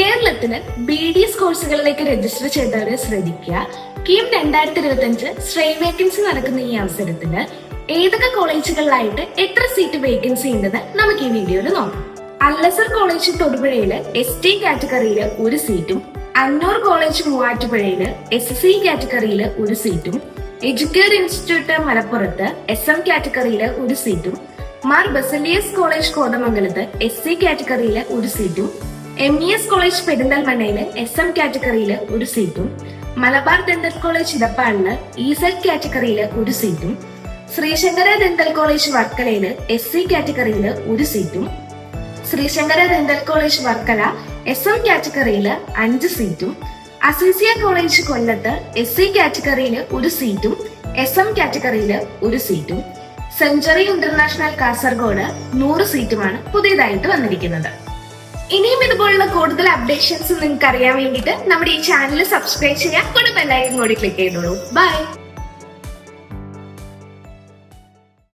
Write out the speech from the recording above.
കേരളത്തിന് B D S കോഴ്സുകളിലേക്ക് register ചെയ്തവരെ ശ്രദ്ധിക്കുക. കീം രണ്ടായിരത്തി ഇരുപത്തി അഞ്ച് സ്ട്രെയിൻ വേക്കൻസി നടക്കുന്ന ഈ അവസരത്തിൽ ഏതൊക്കെ കോളേജുകളിലായിട്ട് എത്ര സീറ്റ് വേക്കൻസി ഉണ്ടെന്ന് നമുക്ക് ഈ വീഡിയോയിൽ നോക്കാം. അല്ലസർ കോളേജ് തൊടുപുഴയിൽ എസ് ടി കാറ്റഗറിയിൽ ഒരു സീറ്റും അന്നൂർ കോളേജ് മൂവാറ്റുപുഴയിൽ എസ് സി കാറ്റഗറിയിൽ ഒരു സീറ്റും എഡ്യൂക്കേർ ഇൻസ്റ്റിറ്റ്യൂട്ട് മലപ്പുറത്ത് എസ് എം കാറ്റഗറിയിൽ ഒരു സീറ്റും മാർ ബസലിയസ് കോളേജ് കോതമംഗലത്ത് എസ് സി കാറ്റഗറിയിൽ ഒരു സീറ്റും എം ഇ എസ് കോളേജ് പെരിന്തൽമണ്ണയിൽ എസ് എം കാറ്റഗറിയിൽ ഒരു സീറ്റും മലബാർ ദന്തൽ കോളേജ് ഇടപ്പാളിന് ഇ സെഡ് കാറ്റഗറിയിൽ ഒരു സീറ്റും ശ്രീശങ്കര ദന്തൽ കോളേജ് വർക്കലയിൽ എസ് സി കാറ്റഗറിയിൽ ഒരു സീറ്റും Sreesankara dental college Varkala S M കാറ്റഗറിയിൽ അഞ്ച് സീറ്റും അസീസിയ കോളേജ് കൊല്ലത്ത് എസ് സി കാറ്റഗറിയിൽ ഒരു സീറ്റും എസ് എം കാറ്റഗറിയിൽ ഒരു സീറ്റും സെഞ്ചുറി ഇന്റർനാഷണൽ കാസർഗോഡ് നൂറ് സീറ്റുമാണ് പുതിയതായിട്ട് വന്നിരിക്കുന്നത്. ഇനിയും ഇതുപോലുള്ള കൂടുതൽ അപ്ഡേഷൻസ് നിങ്ങൾക്ക് അറിയാൻ വേണ്ടിയിട്ട് നമ്മുടെ ഈ ചാനൽ സബ്സ്ക്രൈബ് ചെയ്യാൻ കൂടെ ബെല്ലൈക്കൻ കൂടി ക്ലിക്ക് ചെയ്തോളൂ. ബൈ